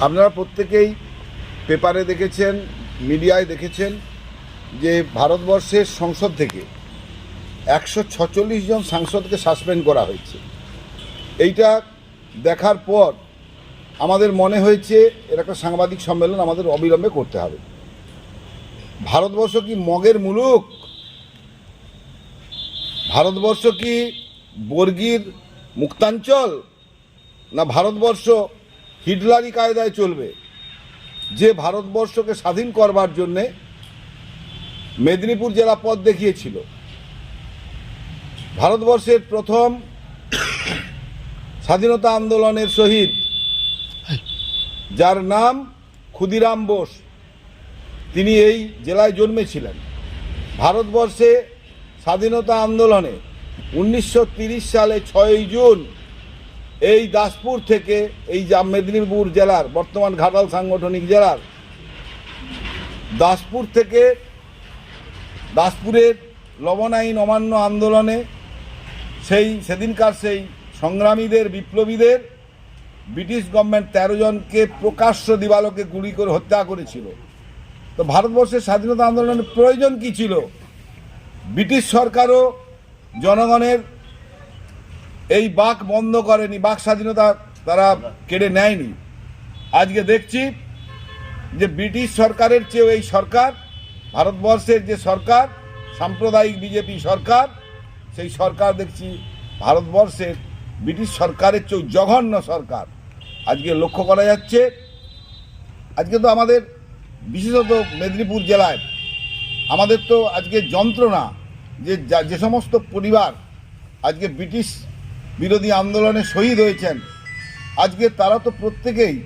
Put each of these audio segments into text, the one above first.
আপনারা প্রত্যেকেই পেপারে দেখেছেন, মিডিয়ায় দেখেছেন যে ভারতবর্ষের সংসদ থেকে একশো ছচল্লিশ জন সাংসদকে সাসপেন্ড করা হয়েছে। এইটা দেখার পর আমাদের মনে হয়েছে এর একটা সাংবাদিক সম্মেলন আমাদের অবিলম্বে করতে হবে। ভারতবর্ষ কি মগের মুলুক? ভারতবর্ষ কি বর্গীর মুক্তাঞ্চল? না ভারতবর্ষ হিটলারি কায়দায় চলবে। যে ভারতবর্ষকে স্বাধীন করবার জন্যে মেদিনীপুর জেলা পথ দেখিয়েছিল। ভারতবর্ষের প্রথম স্বাধীনতা আন্দোলনের শহীদ, যার নাম ক্ষুদিরাম বোস। তিনি এই জেলায় জন্মেছিলেন। ভারতবর্ষে স্বাধীনতা আন্দোলনে উনিশশো সালে ছয়ই জুন এই দাসপুর থেকে এই মেদিনীপুর জেলার, বর্তমান ঘাটাল সাংগঠনিক জেলার, দাসপুর থেকে দাসপুরের লবণ আইন অমান্য আন্দোলনে সেই, সেদিনকার সেই সংগ্রামীদের, বিপ্লবীদের ব্রিটিশ গভর্নমেন্ট তেরো জনকে প্রকাশ্য দিবালোকে গুলি করে হত্যা করেছিল। তো ভারতবর্ষের স্বাধীনতা আন্দোলনের প্রয়োজন কি ছিল? ব্রিটিশ সরকারও জনগণের এই বাক বন্ধ করেনি, বাক স্বাধীনতা তারা কেড়ে নেয়নি। আজকে দেখছি যে ব্রিটিশ সরকারের চেয়েও এই সরকার, ভারতবর্ষের যে সরকার, সাম্প্রদায়িক বিজেপি সরকার, সেই সরকার দেখছি ভারতবর্ষের ব্রিটিশ সরকারের চেয়েও জঘন্য সরকার। আজকে লক্ষ্য করা যাচ্ছে, আজকে তো আমাদের বিশেষত মেদিনীপুর জেলায়, আমাদের তো আজকে যন্ত্রণা যে যা- সমস্ত পরিবার আজকে ব্রিটিশ বিরোধী আন্দোলনে শহীদ হয়েছেন। আজকে তারা তো প্রত্যেকেই,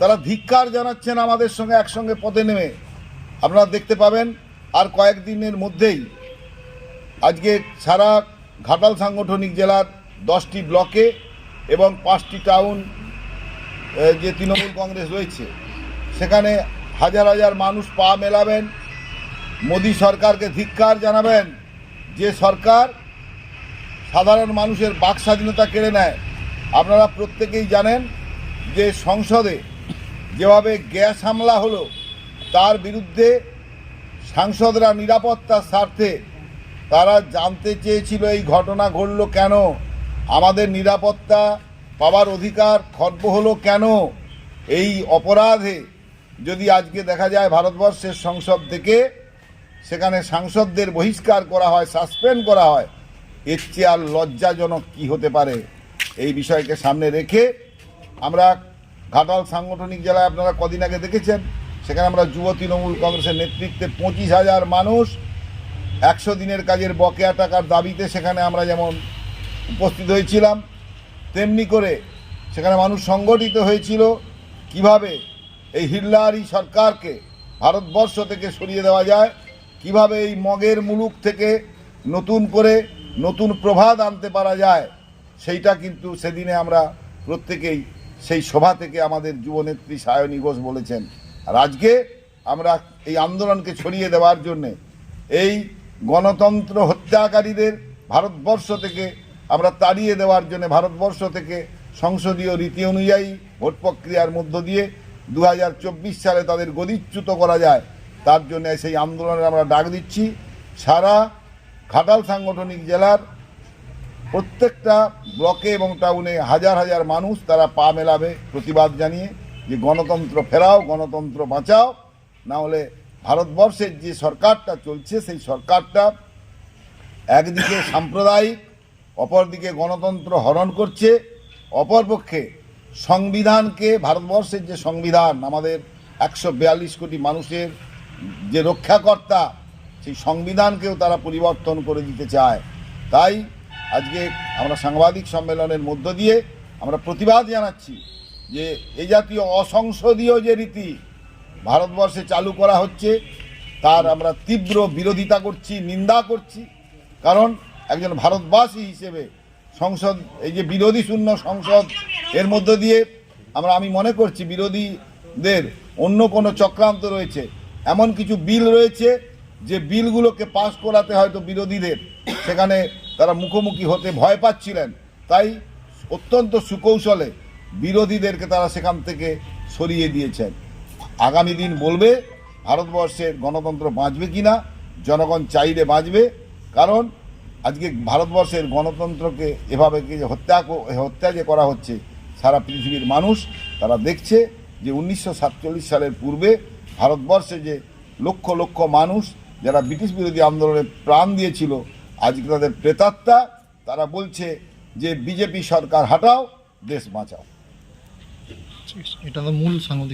তারা ধিক্কার জানাচ্ছেন আমাদের সঙ্গে একসঙ্গে পথে নেমে। আপনারা দেখতে পাবেন, আর কয়েকদিনের মধ্যেই আজকে সারা ঘাটাল সাংগঠনিক জেলার দশটি ব্লকে এবং পাঁচটি টাউন যে তৃণমূল কংগ্রেস রয়েছে, সেখানে হাজার হাজার মানুষ পা মেলাবেন। মোদী সরকারকে ধিক্কার জানাবেন যে সরকার সাধারণ মানুষের বাক স্বাধীনতা কেড়ে নেয়। আপনারা প্রত্যেকেই জানেন যে সংসদে যেভাবে গ্যাস হামলা হলো, তার বিরুদ্ধে সাংসদরা নিরাপত্তার স্বার্থে তারা জানতে চেয়েছিল এই ঘটনা ঘটল কেন, আমাদের নিরাপত্তা পাওয়ার অধিকার খর্ব হলো কেন, এই অপরাধে যদি আজকে দেখা যায় ভারতবর্ষের সংসদ থেকে, সেখানে সাংসদদের বহিষ্কার করা হয়, সাসপেন্ড করা হয় এর চেয়ে আর লজ্জাজনক কি হতে পারে? এই বিষয়কে সামনে রেখে আমরা ঘাটাল সাংগঠনিক জেলায় আপনারা কদিন আগে দেখেছেন, সেখানে আমরা যুব তৃণমূল কংগ্রেসের নেতৃত্বে পঁচিশ হাজার মানুষ একশো দিনের কাজের বকেয়া টাকার দাবিতে সেখানে আমরা যেমন উপস্থিত হয়েছিলাম, তেমনি করে সেখানে মানুষ সংগঠিত হয়েছিল। কীভাবে এই হিল্লারি সরকারকে ভারতবর্ষ থেকে সরিয়ে দেওয়া যায়, কীভাবে এই মগের মুলুক থেকে নতুন করে নতুন প্রভাত আনতে পারা যায়, সেইটা কিন্তু সেদিনে আমরা প্রত্যেকেই সেই সভা থেকে আমাদের যুবনেত্রী সায়নী ঘোষ বলেছেন। আর আজকে আমরা এই আন্দোলনকে ছড়িয়ে দেওয়ার জন্যে এই গণতন্ত্র হত্যাকারীদের ভারতবর্ষ থেকে আমরা তাড়িয়ে দেওয়ার জন্য ভারতবর্ষ থেকে সংসদীয় রীতি অনুযায়ী ভোট প্রক্রিয়ার মধ্য দিয়ে দু হাজার চব্বিশ সালে তাদের গদিচ্যুত করা যায়, তার জন্য সেই আন্দোলনের আমরা ডাক দিচ্ছি। সারা ঘাটাল সাংগঠনিক জেলার প্রত্যেকটা ব্লকে এবং টাউনে হাজার হাজার মানুষ তারা পা মেলাবে প্রতিবাদ জানিয়ে যে গণতন্ত্র ফেরাও, গণতন্ত্র বাঁচাও। না হলে ভারতবর্ষের যে সরকারটা চলছে, সেই সরকারটা একদিকে সাম্প্রদায়িক, অপরদিকে গণতন্ত্র হরণ করছে। অপরপক্ষে সংবিধানকে, ভারতবর্ষের যে সংবিধান, আমাদের একশো বিয়াল্লিশ কোটি মানুষের যে রক্ষাকর্তা সেই সংবিধানকেও তারা পরিবর্তন করে দিতে চায়। তাই আজকে আমরা সাংবাদিক সম্মেলনের মধ্য দিয়ে আমরা প্রতিবাদ জানাচ্ছি যে এই জাতীয় অসংসদীয় যে রীতি ভারতবর্ষে চালু করা হচ্ছে, তার আমরা তীব্র বিরোধিতা করছি, নিন্দা করছি। কারণ একজন ভারতবাসী হিসেবে সংসদ, এই যে বিরোধী শূন্য সংসদ, এর মধ্য দিয়ে আমরা, আমি মনে করছি বিরোধীদের অন্য কোনো চক্রান্ত রয়েছে। এমন কিছু বিল রয়েছে যে বিলগুলোকে পাশ করাতে হয়তো বিরোধীদের, সেখানে তারা মুখোমুখি হতে ভয় পাচ্ছিলেন। তাই অত্যন্ত সুকৌশলে বিরোধীদেরকে তারা সেখান থেকে সরিয়ে দিয়েছেন। আগামী দিন বলবে, ভারতবর্ষের গণতন্ত্র বাঁচবে কি না জনগণ চাইলে বাঁচবে, কারণ আজকে ভারতবর্ষের গণতন্ত্রকে এভাবে কি যে হত্যা হত্যা যে করা হচ্ছে, সারা পৃথিবীর মানুষ তারা দেখছে যে উনিশশো সাতচল্লিশ সালের পূর্বে ভারতবর্ষে যে লক্ষ লক্ষ মানুষ যারা ব্রিটিশ বিরোধী আন্দোলনে প্রাণ দিয়েছিল, আজকে তাদের প্রেতাত্মা, তারা বলছে যে, বিজেপি সরকার হাটাও, দেশ বাঁচাও। এটা মূল সাংবাদিক